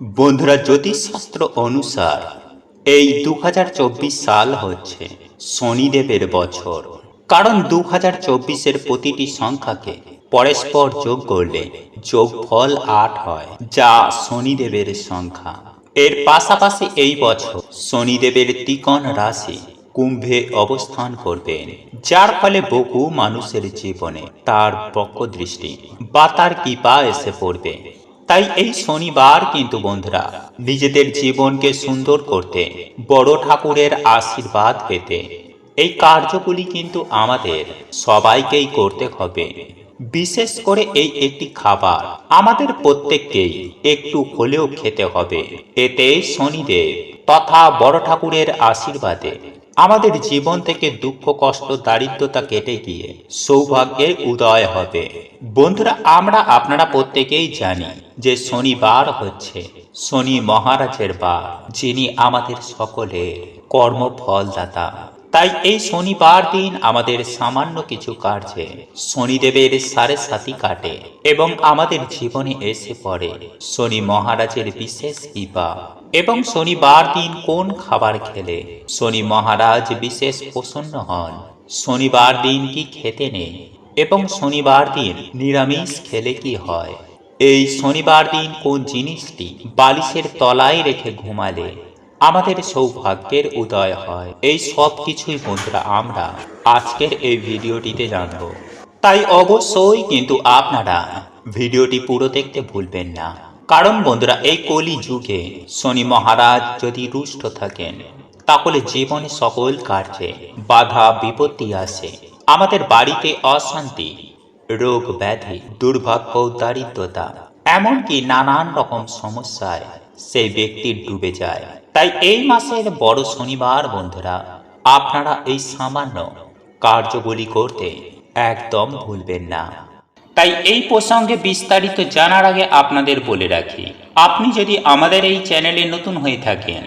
বন্ধুরা, জ্যোতিষশাস্ত্র অনুসার এই দু হাজার চব্বিশ সাল হচ্ছে শনিদেবের বছর। কারণ দু হাজার চব্বিশের প্রতিটি সংখ্যাকে পরস্পর যোগ করলে যোগফল আট হয়, যা শনিদেবের সংখ্যা। এর পাশাপাশি এই বছর শনিদেবের তিকন রাশি কুম্ভে অবস্থান করবেন, যার ফলে বহু মানুষের জীবনে তার পক্ষ দৃষ্টি বা তার কৃপা এসে পড়বে। তাই এই শনিবার কিন্তু বন্ধুরা, নিজেদের জীবনকে সুন্দর করতে, বড় ঠাকুরের আশীর্বাদ পেতে, এই কার্যগুলি কিন্তু আমাদের সবাইকেই করতে হবে। বিশেষ করে এই একটি খাবার আমাদের প্রত্যেককেই একটু হলেও খেতে হবে। এতে শনিদেব তথা বড় ঠাকুরের আশীর্বাদে আমাদের জীবন থেকে দুঃখ, কষ্ট, দারিদ্রতা কেটে গিয়ে সৌভাগ্যের উদয় হবে। বন্ধুরা, আমরা আপনারা প্রত্যেকেই জানি যে শনিবার হচ্ছে। শনি মহারাজের বার, যিনি আমাদের সকলের কর্মফলদাতা। তাই এই শনিবার দিন আমাদের সামান্য কিছু কার্যে শনিদেবের সাড়ে সাথী কাটে এবং আমাদের জীবনে এসে পড়ে। শনি মহারাজের বিশেষ কৃপা। এবং শনিবার দিন কোন খাবার খেলে? শনি মহারাজ বিশেষ প্রসন্ন হন। শনিবার দিন কি খেতে নেই? এবং শনিবার দিন নিরামিষ খেলে কি হয়? এই শনিবার দিন কোন জিনিসটি বালিশের তলায় রেখে ঘুমালে? আমাদের সৌভাগ্যের উদয় হয়। এই সব কিছুই বন্ধুরা আমরা আজকের এই ভিডিওটিতে জানব। তাই অবশ্যই কিন্তু আপনারা ভিডিওটি পুরো দেখতে ভুলবেন না। কারণ বন্ধুরা, এই কলি যুগে শনি মহারাজ যদি রুষ্ট থাকেন, তাহলে জীবনে সকল কার্যে বাধা, বিপত্তি আসে। আমাদের বাড়িতে অশান্তি, রোগ ব্যাধি, দুর্ভাগ্য, দারিদ্রতা, এমনকি নানান রকম সমস্যায় সেই ব্যক্তির ডুবে যায়। তাই এই মাসের বড় শনিবার, বন্ধুরা, আপনারা এই সামান্য কার্যগুলি করতে একদম ভুলবেন না। তাই এই প্রসঙ্গে বিস্তারিত জানার আগে আপনাদের বলে রাখি, আপনি যদি আমাদের এই চ্যানেলে নতুন হয়ে থাকেন,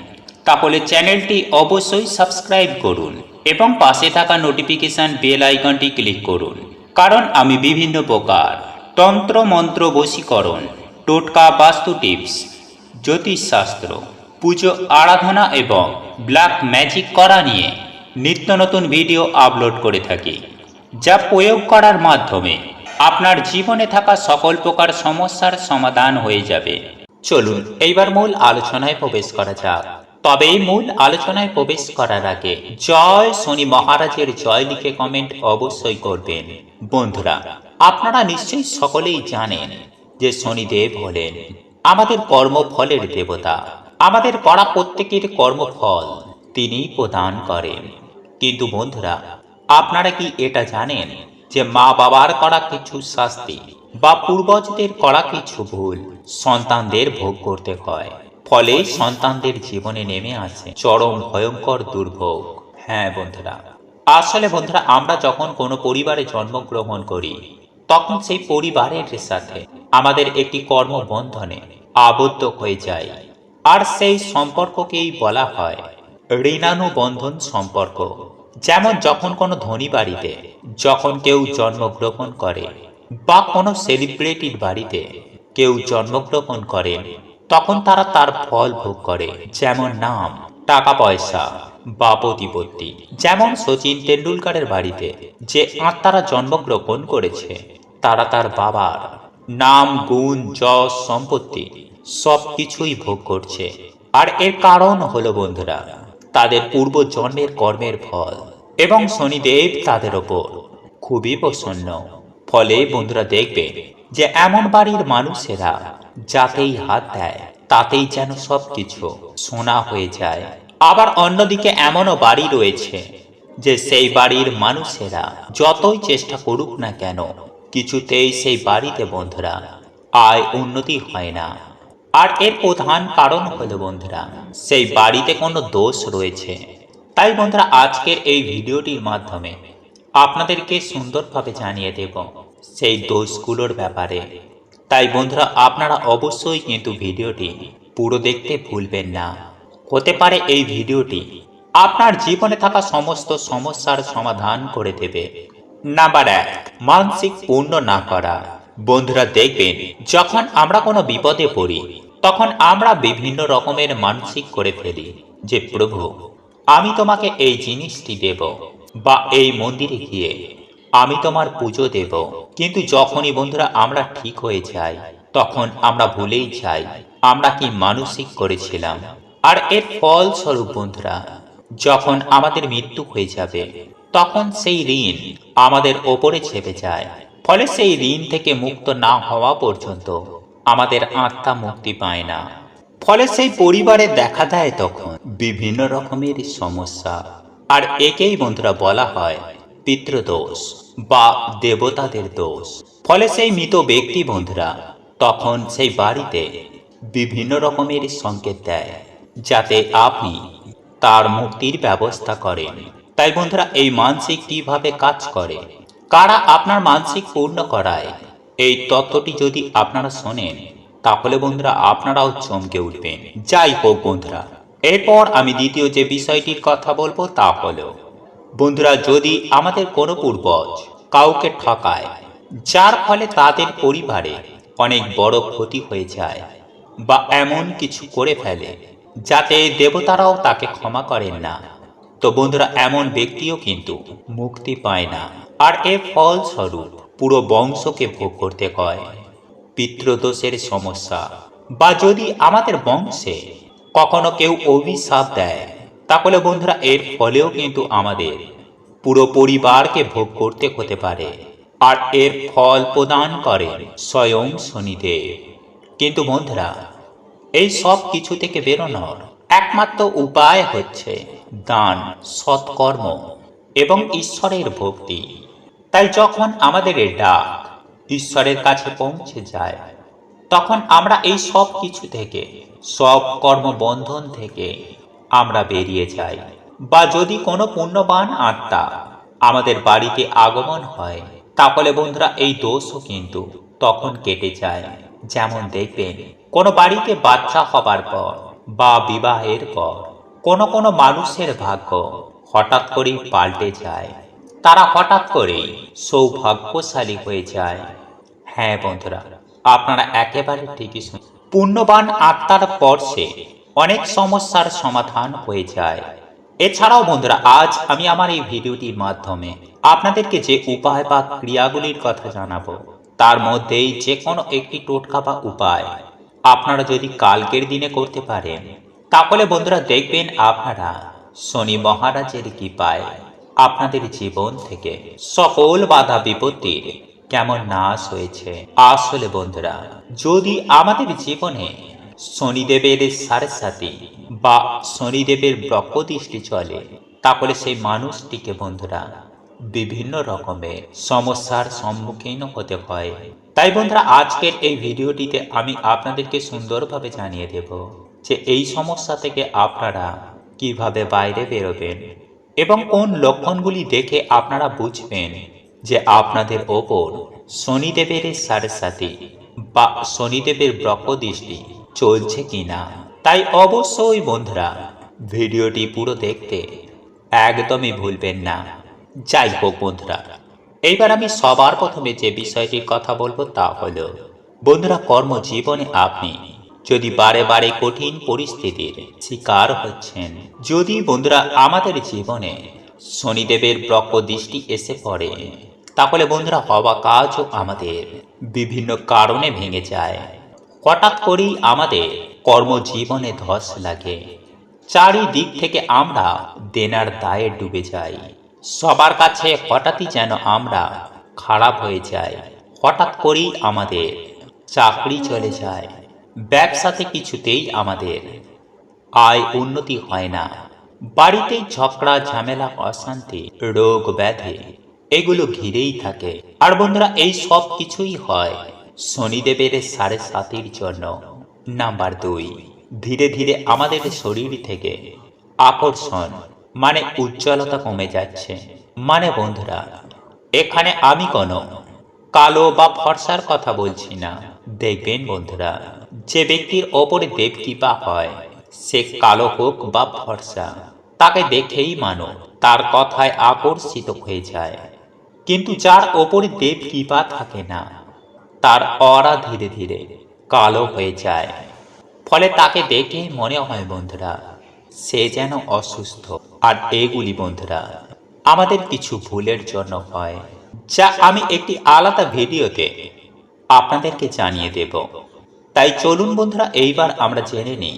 তাহলে চ্যানেলটি অবশ্যই সাবস্ক্রাইব করুন এবং পাশে থাকা নোটিফিকেশন বেল আইকনটি ক্লিক করুন। কারণ আমি বিভিন্ন প্রকার তন্ত্র মন্ত্র বশীকরণ, টোটকা বাস্তু টিপস জ্যোতিষশাস্ত্র, পুজো আরাধনা এবং ব্ল্যাক ম্যাজিক করা নিয়ে নিত্য নতুন ভিডিও আপলোড করে থাকি, যা প্রয়োগ করার মাধ্যমে আপনার জীবনে থাকা সকল প্রকার সমস্যার সমাধান হয়ে যাবে। চলুন, এইবার মূল আলোচনায় প্রবেশ করা যাক। তবে এই মূল আলোচনায় প্রবেশ করার আগে জয় শনি মহারাজের জয় লিখে কমেন্ট অবশ্যই করবেন। বন্ধুরা, আপনারা নিশ্চয়ই সকলেই জানেন যে শনিদেব হলেন আমাদের কর্মফলের দেবতা, আমাদের করা প্রত্যেকের কর্মফল তিনি প্রদান করেন। কিন্তু বন্ধুরা, আপনারা কি এটা জানেন যে মা বাবার করা কিছু শাস্তি বা পূর্বজদের করা কিছু ভুল সন্তানদের ভোগ করতে হয়? ফলে সন্তানদের জীবনে নেমে আসে চরম ভয়ঙ্কর দুর্ভোগ। হ্যাঁ বন্ধুরা, আসলে বন্ধুরা, আমরা যখন কোনো পরিবারে জন্মগ্রহণ করি তখন সেই পরিবারের সাথে আমাদের একটি কর্মবন্ধনে আবদ্ধ হয়ে যায়। আর সেই সম্পর্ককেই বলা হয় ঋণানুবন্ধন সম্পর্ক। যেমন যখন কোনো ধনী বাড়িতে যখন কেউ জন্মগ্রহণ করে বা কোনো সেলিব্রিটির বাড়িতে কেউ জন্মগ্রহণ করেন তখন তারা তার ফল ভোগ করে, যেমন নাম টাকা পয়সা বা প্রতিপত্তি যেমন সচিন তেন্ডুলকারের বাড়িতে, যে আত্মারা জন্মগ্রহণ করেছে, তারা তার বাবার নাম, গুণ, যশ, সম্পত্তি সব কিছুই ভোগ করছে। আর এর কারণ হলো বন্ধুরা, তাদের পূর্ব জন্মের কর্মের ফল এবং শনিদেব তাদের ওপর খুবই প্রসন্ন। ফলে বন্ধুরা দেখবে যে এমন বাড়ির মানুষেরা যাতেই হাত দেয়, তাতেই যেন সব কিছু সোনা হয়ে যায়। আবার অন্যদিকে এমনও বাড়ি রয়েছে যে সেই বাড়ির মানুষেরা যতই চেষ্টা করুক না কেন, কিছুতেই সেই বাড়িতে বন্ধুরা আয় উন্নতি হয় না। আর এর প্রধান কারণ হলো বন্ধুরা, সেই বাড়িতে কোনো দোষ রয়েছে। তাই বন্ধুরা, আজকের এই ভিডিওটির মাধ্যমে আপনাদেরকে সুন্দরভাবে জানিয়ে দেব সেই দোষগুলোর ব্যাপারে। তাই বন্ধুরা, আপনারা অবশ্যই কিন্তু ভিডিওটি পুরো দেখতে ভুলবেন না। হতে পারে এই ভিডিওটি আপনার জীবনে থাকা সমস্ত সমস্যার সমাধান করে দেবে। নাম্বার এক, মানসিক পূর্ণ না করা। বন্ধুরা, দেখবেন যখন আমরা কোনো বিপদে পড়ি, তখন আমরা বিভিন্ন রকমের মানসিক করে ফেলি যে, প্রভু, আমি তোমাকে এই জিনিসটি দেব বা এই মন্দিরে গিয়ে আমি তোমার পুজো দেব। কিন্তু যখনই বন্ধুরা, আমরা ঠিক হয়ে যাই, তখন আমরা ভুলেই যাই, আমরা কি মানসিক করেছিলাম? আর এর ফলস্বরূপ বন্ধুরা, যখন আমাদের মৃত্যু হয়ে যাবে, তখন সেই ঋণ আমাদের ওপরে চেপে যায়। ফলে সেই ঋণ থেকে মুক্ত না হওয়া পর্যন্ত আমাদের আত্মা মুক্তি পায় না। ফলে সেই পরিবারে দেখা দেয় তখন বিভিন্ন রকমের সমস্যা। আর একেই বন্ধুরা বলা হয় পিতৃদোষ বা দেবতাদের দোষ। ফলে সেই মৃত ব্যক্তি বন্ধুরা তখন সেই বাড়িতে বিভিন্ন রকমের সংকেত দেয়। যাতে আপনি তার মুক্তির ব্যবস্থা করেন। তাই বন্ধুরা, এই মানসিক কীভাবে কাজ করে। কারা আপনার মানসিক পূর্ণ করায়, এই তত্ত্বটি যদি আপনারা শোনেন, তাহলে বন্ধুরা আপনারাও চমকে উঠবেন। যাই হোক বন্ধুরা, এরপর আমি দ্বিতীয় যে বিষয়টির কথা বলব তা হলো, বন্ধুরা, যদি আমাদের কোনো পূর্বজ কাউকে ঠকায়, যার ফলে তাদের পরিবারে অনেক বড় ক্ষতি হয়ে যায় বা এমন কিছু করে ফেলে যাতে দেবতারাও তাকে ক্ষমা করেন না। তো বন্ধুরা, এমন ব্যক্তিও কিন্তু মুক্তি পায় না। আর এর ফলস্বরূপ পুরো বংশকে ভোগ করতে হয় পিতৃদোষের সমস্যা। বা যদি আমাদের বংশে কখনো কেউ অভিশাপ দেয়, তাহলে বন্ধুরা, এর ফলেও কিন্তু আমাদের পুরো পরিবারকে ভোগ করতে হতে পারে। আর এর ফল প্রদান করেন স্বয়ং শনিদেব। কিন্তু বন্ধুরা এই সব কিছু থেকে বেরোনোর একমাত্র উপায় হচ্ছে দান, সৎকর্ম এবং ঈশ্বরের ভক্তি। তাই যখন আমাদের ডাক ঈশ্বরের কাছে পৌঁছে যায়, তখন আমরা এই সব কিছু থেকে, সব কর্মবন্ধন থেকে আমরা বেরিয়ে যাই। বা যদি কোনো পুণ্যবান আত্মা আমাদের বাড়িতে আগমন হয়, তাহলে বন্ধুরা এই দোষও কিন্তু তখন কেটে যায়। যেমন দেখবেন, কোনো বাড়িতে বাচ্চা হবার পর বা বিবাহের পর কোনো কোনো মানুষের ভাগ্য হঠাৎ করেই পাল্টে যায়। তারা হঠাৎ করেই সৌভাগ্যশালী হয়ে যায়। হ্যাঁ বন্ধুরা, আপনারা একেবারে ঠিকই শুন পুণ্যবান আত্মার পর্শে অনেক সমস্যার সমাধান হয়ে যায়। এছাড়াও বন্ধুরা, আজ আমি আমার এই ভিডিওটির মাধ্যমে আপনাদেরকে যে উপায় বা ক্রিয়াগুলির কথা জানাব তার মধ্যেই যে কোনো একটি টোটকা বা উপায় আপনারা যদি কালকের দিনে করতে পারেন, তাহলে বন্ধুরা দেখবেন আপনারা শনি মহারাজের কৃপায় আপনাদের জীবন থেকে সকল বাধা বিপত্তির কেমন নাশ হয়েছে। আসলে বন্ধুরা, যদি আমাদের জীবনে শনিদেবের সাড়ে সাথে বা শনিদেবের ব্রহ্মদৃষ্টি চলে, তাহলে সেই মানুষটিকে বন্ধুরা বিভিন্ন রকমের সমস্যার সম্মুখীন হতে হয়। তাই বন্ধুরা, আজকের এই ভিডিওটিতে আমি আপনাদেরকে সুন্দরভাবে জানিয়ে দেব যে এই সমস্যা থেকে আপনারা কীভাবে বাইরে বেরোবেন এবং কোন লক্ষণগুলি দেখে আপনারা বুঝবেন যে আপনাদের ওপর শনিদেবের সাড়ে সাথে বা শনিদেবের ব্রহ্মদৃষ্টি চলছে কিনা। তাই অবশ্যই বন্ধুরা, ভিডিওটি পুরো দেখতে একদমই ভুলবেন না। যাই হোক বন্ধুরা, এইবার আমি সবার প্রথমে যে বিষয়টির কথা বলব তা হলো, বন্ধুরা কর্মজীবনে আপনি যদি বারে বারে কঠিন পরিস্থিতির শিকার হচ্ছেন, যদি বন্ধুরা আমাদের জীবনে শনিদেবের ব্রক দৃষ্টি এসে পড়ে, তাহলে বন্ধুরা হওয়া কাজও আমাদের বিভিন্ন কারণে ভেঙে যায়। হঠাৎ করেই আমাদের কর্মজীবনে ধস লাগে। চারিদিক থেকে আমরা দেনার দায়ে ডুবে যাই। সবার কাছে হঠাৎই যেন আমরা খারাপ হয়ে যাই। হঠাৎ করেই আমাদের চাকরি চলে যায়। ব্যবসাতে কিছুতেই আমাদের আয় উন্নতি হয় না। বাড়িতে ঝগড়া, ঝামেলা, অশান্তি, রোগ ব্যাধি, এগুলো ঘিরেই থাকে। আর বন্ধুরা, এই সব কিছুই হয় শনিদেবের সাড়ে সাতির জন্য। নাম্বার দুই, ধীরে ধীরে আমাদের শরীর থেকে আকর্ষণ মানে উজ্জ্বলতা কমে যাচ্ছে। মানে বন্ধুরা, এখানে আমি কোনো কালো বা ফর্সার কথা বলছি না। দেখবেন বন্ধুরা, যে ব্যক্তির ওপরে দেব কৃপা হয়, সে কালো হোক বা ফর্সা, তাকে দেখেই মানো, তার কথায় আকর্ষিত হয়ে যায়। কিন্তু যার ওপরে দেব কৃপা থাকে না, তার অরা ধীরে ধীরে কালো হয়ে যায়। ফলে তাকে দেখে মনে হয় বন্ধুরা, সে যেন অসুস্থ। আর এগুলি বন্ধুরা, আমাদের কিছু ভুলের জন্য হয়, যা আমি একটি আলাদা ভিডিওতে আপনাদেরকে জানিয়ে দেব। তাই চলুন বন্ধুরা, এইবার আমরা জেনে নিই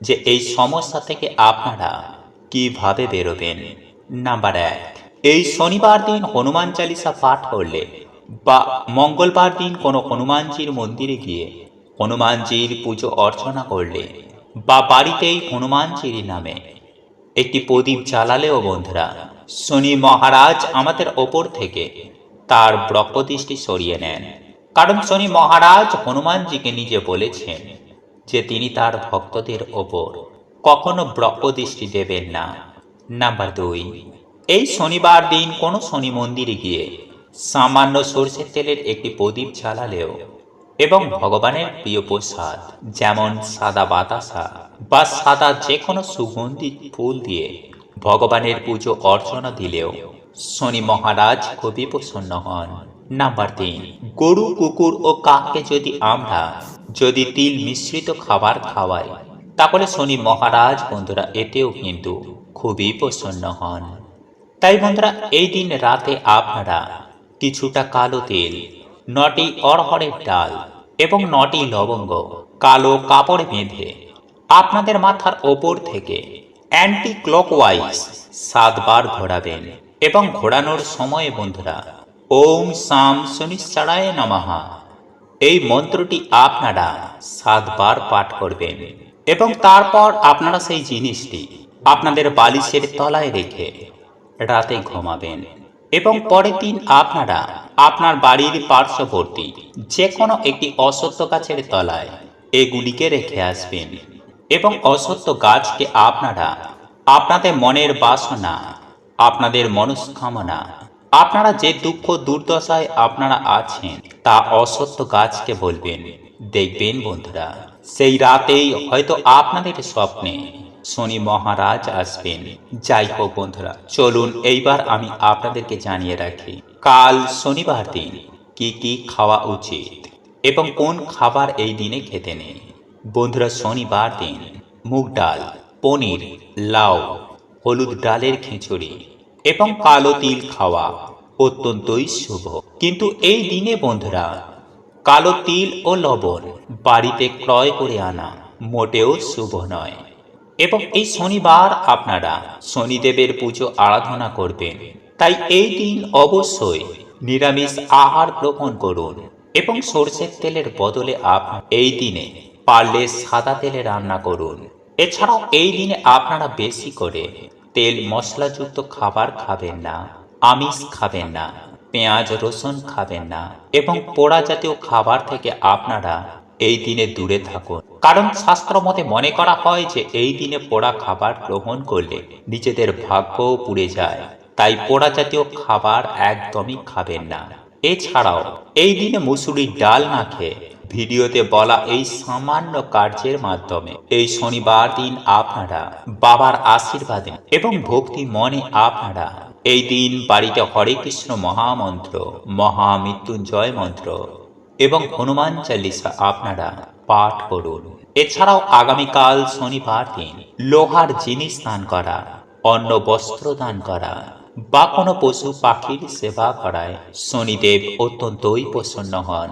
যে এই সমস্যা থেকে আপনারা কীভাবে বেরোবেন। নাম্বার এক, এই শনিবার দিন হনুমান চালিসা পাঠ করলে বা মঙ্গলবার দিন কোনো হনুমানজির মন্দিরে গিয়ে হনুমানজির পুজো অর্চনা করলে বা বাড়িতেই হনুমানজির নামে একটি প্রদীপ জ্বালালেও বন্ধুরা, শনি মহারাজ আমাদের ওপর থেকে তার ব্রহ্মদৃষ্টি সরিয়ে নেন। কারণ শনি মহারাজ হনুমানজিকে নিজে বলেছেন যে তিনি তার ভক্তদের ওপর কখনো ব্রহ্মদৃষ্টি দেবেন না। নাম্বার দুই, এই শনিবার দিন কোনো শনি মন্দিরে গিয়ে সামান্য সর্ষের তেলের একটি প্রদীপ জ্বালালেও এবং ভগবানের প্রিয় প্রসাদ যেমন সাদা বাতাসা বা সাদা যে কোনো সুগন্ধি ফুল দিয়ে ভগবানের পুজো অর্চনা দিলেও শনি মহারাজ খুবই প্রসন্ন হন। নাম্বার তিন গরু কুকুর ও কাককে যদি আমরা যদি তিল মিশ্রিত খাবার খাওয়াই তাহলে শনি মহারাজ বন্ধুরা এতেও কিন্তু খুবই প্রসন্ন হন। তাই বন্ধুরা এই দিন রাতে আপনারা কিছুটা কালো তেল নটি অড়হরের ডাল এবং নটি লবঙ্গ কালো কাপড় বেঁধে আপনাদের মাথার ওপর থেকে অ্যান্টি ক্লকওয়াইজ সাতবার ঘোরাবেন এবং ঘোরানোর সময়ে বন্ধুরা, ওম সাম শনিশ্চরায় নমাহা এই মন্ত্রটি আপনারা সাতবার পাঠ করবেন এবং তারপর আপনারা সেই জিনিসটি আপনাদের বালিশের তলায় রেখে রাতে ঘুমাবেন এবং পরের দিন আপনারা আপনার বাড়ির পার্শ্ববর্তী যে কোনো একটি অসত্য গাছের তলায় এগুলিকে রেখে আসবেন এবং অসত্য গাছকে আপনারা, আপনাদের মনের বাসনা, আপনাদের মনস্কামনা, আপনারা যে দুঃখ দুর্দশায় আপনারা আছেন, তা অসত্য গাছকে বলবেন। দেখবেন বন্ধুরা, সেই রাতেই হয়তো আপনাদের স্বপ্নে শনি মহারাজ আসবেন। যাই হোক বন্ধুরা, চলুন এইবার আমি আপনাদেরকে জানিয়ে রাখি। কাল শনিবার দিন কি কি খাওয়া উচিত এবং কোন খাবার এই দিনে খেতে নেই? বন্ধুরা, শনিবার দিন মুগ ডাল, পনির, লাউ, হলুদ ডালের খিচুড়ি এবং কালো তিল খাওয়া অত্যন্তই শুভ। কিন্তু এই দিনে বন্ধুরা, কালো তিল ও লবণ বাড়িতে ক্রয় করে আনা মোটেও শুভ নয়। এবং এই শনিবার আপনারা শনিদেবের পুজো আরাধনা করবেন। তাই এই দিন অবশ্যই নিরামিষ আহার গ্রহণ করুন এবং সর্ষের তেলের বদলে আপনার এই দিনে পারলে সাদা তেলে রান্না করুন। এছাড়াও এই দিনে আপনারা বেশি করে তেল মশলাযুক্ত খাবার খাবেন না, আমিষ খাবেন না, পেঁয়াজ, রসুন খাবেন না এবং পোড়া জাতীয় খাবার থেকে আপনারা এই দিনে দূরে থাকুন। কারণ শাস্ত্র মতে মনে করা হয় যে এই দিনে পোড়া খাবার গ্রহণ করলে নিজেদের ভাগ্যও পুড়ে যায়। তাই পোড়া জাতীয় খাবার একদমই খাবেন না। এছাড়াও, এই দিনে মুসুরির ডাল না খেয়ে ভিডিওতে বলা এই সামান্য কার্যের মাধ্যমে এই শনিবার দিন আপনারা বাবার আশীর্বাদে এবং ভক্তি মনে আপনারা এই দিন বাড়িতে হরে কৃষ্ণ মহামন্ত্র মহামৃত্যুঞ্জয় মন্ত্র এবং হনুমান চালিসা আপনারা পাঠ করুন। এছাড়াও আগামীকাল শনিবার দিন লোহার জিনিস দান করা, অন্ন বস্ত্র দান করা বা কোনো পশু পাখির সেবা করায় শনিদেব অত্যন্তই প্রসন্ন হন।